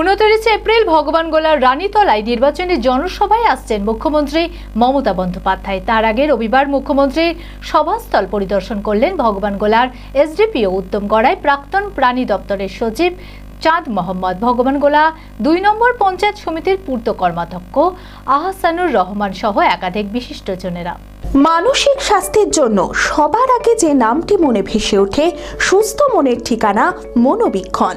উনত্রিশে এপ্রিল ভগবানগোলার রানীতলায় নির্বাচনী জনসভায় আসছেন মুখ্যমন্ত্রী মমতা বন্দ্যোপাধ্যায়। তার আগে রবিবার মুখ্যমন্ত্রী সভাস্থল পরিদর্শন করলেন ভগবানগোলার এসডিপিও উত্তম গড়াই, প্রাক্তন প্রাণী দপ্তরের সচিব চাঁদ মোহাম্মদ। ভগবানগোলা দুই নম্বর পঞ্চায়েত সমিতির পূর্ত কর্মাধ্যক্ষ, আহসানুর রহমান সহ একাধিক বিশিষ্টজনেরা মানসিক স্বাস্থ্যের জন্য সবার আগে যে নামটি মনে ভেসে ওঠে, সুস্থ মনের ঠিকানা মনোবীক্ষণ।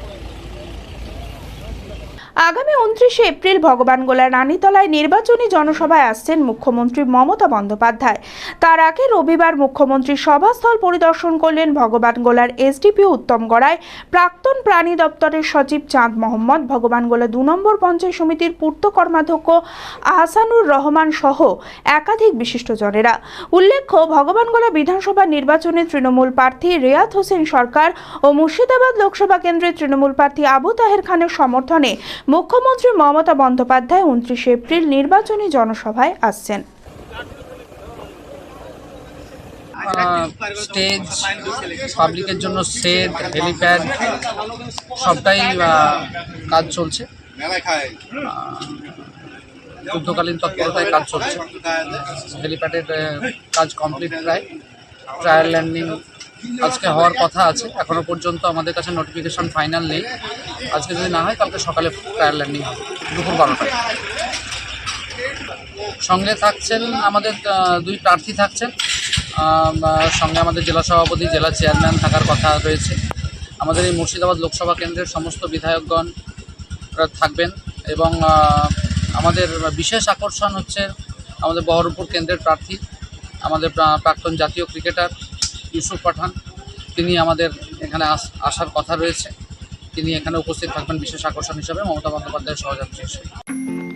আগামী উনত্রিশে এপ্রিল ভগবান ভগবানগোলা রানীতলায় নির্বাচনী জনসভায় আসছেন মুখ্যমন্ত্রী মমতা বন্দ্যোপাধ্যায়। তার আগে রবিবার মুখ্যমন্ত্রী সভাস্থল পরিদর্শন করলেন ভগবানগোলার এসডিপিও উত্তম গড়ায় প্রাক্তন প্রাণী দপ্তরের সচিব চাঁদ মোহাম্মদ, ভগবানগোলা দু নম্বর পঞ্চায়েত সমিতির পূর্ত কর্মাধ্যক্ষ আহসানুর রহমান সহ একাধিক বিশিষ্টজনেরা। উল্লেখ্য, ভগবানগোলা বিধানসভা নির্বাচনে তৃণমূল প্রার্থী রেয়াত হোসেন সরকার ও মুর্শিদাবাদ লোকসভা কেন্দ্রের তৃণমূল প্রার্থী আবু তাহের খানের সমর্থনে মুখ্যমন্ত্রী মমতা বন্দ্যোপাধ্যায় উনত্রিশে এপ্রিল নির্বাচনী জনসভায় আসছেন। স্টেজ পাবলিকের জন্য সেট হেলিপ্যাড সবটাই কাজ চলছে। যুদ্ধকালীন তৎপরতায় কাজ চলছে। হেলিপ্যাডের কাজ কমপ্লিট প্রায়। ট্রায়াল ল্যান্ডিং আজকে হওয়ার কথা আছে। এখনও পর্যন্ত আমাদের কাছে নোটিফিকেশন ফাইনাল নেই। আজকে যদি না হয়, কালকে সকালে ট্রায়াল ল্যান্ডিং হবে, দুপুর বারোটায়। সঙ্গে থাকছেন আমাদের দুই প্রার্থী থাকছেন। সঙ্গে আমাদের জেলা সভাপতি, জেলা চেয়ারম্যান থাকার কথা রয়েছে। আমাদের এই মুর্শিদাবাদ লোকসভা কেন্দ্রের সমস্ত বিধায়কগণ থাকবেন এবং আমাদের বিশেষ আকর্ষণ হচ্ছে আমাদের বহরমপুর কেন্দ্রের প্রার্থী, আমাদের প্রাক্তন জাতীয় ক্রিকেটার ইউসুফ পাঠান। তিনি আমাদের এখানে আস- আসার কথা রয়েছে। তিনি এখানে উপস্থিত থাকবেন বিশেষ আকর্ষণ হিসেবে মমতা বন্দ্যোপাধ্যায়ের সহযাত্রী হিসেবে।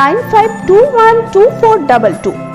95212422